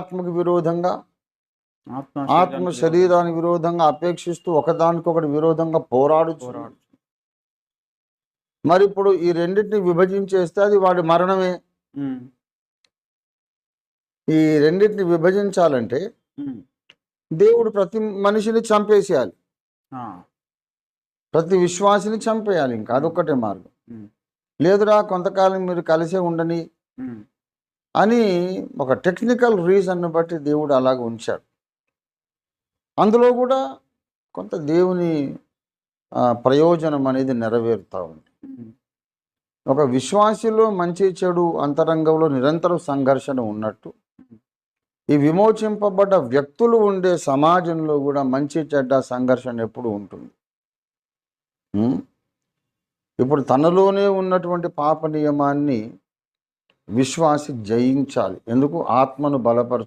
ఆత్మకు విరోధంగా ఆత్మ శరీరానికి విరోధంగా అపేక్షిస్తూ ఒకదానికొకటి విరోధంగా పోరాడు మరి ఇప్పుడు ఈ రెండింటిని విభజించేస్తే అది వాడి మరణమే. ఈ రెండింటిని విభజించాలంటే దేవుడు ప్రతి మనిషిని చంపేసేయాలి. ప్రతి విశ్వాసిని చంపేయాలి ఇంకా అదొక్కటే మార్గం. లేదురా కొంతకాలం మీరు కలిసే ఉండని అని ఒక టెక్నికల్ రీజన్ను బట్టి దేవుడు అలాగ ఉంచాడు. అందులో కూడా కొంత దేవుని ప్రయోజనం అనేది నెరవేరుతూ ఉంది. ఒక విశ్వాసిలో మంచి చెడు అంతరంగంలో నిరంతరం సంఘర్షణ ఉన్నట్టు ఈ విమోచింపబడ్డ వ్యక్తులు ఉండే సమాజంలో కూడా మంచి చెడ్డ సంఘర్షణ ఎప్పుడు ఉంటుంది. ఇప్పుడు తనలోనే ఉన్నటువంటి పాప నియమాన్ని విశ్వాసి జయించాలి. ఎందుకు? ఆత్మను బలపరచు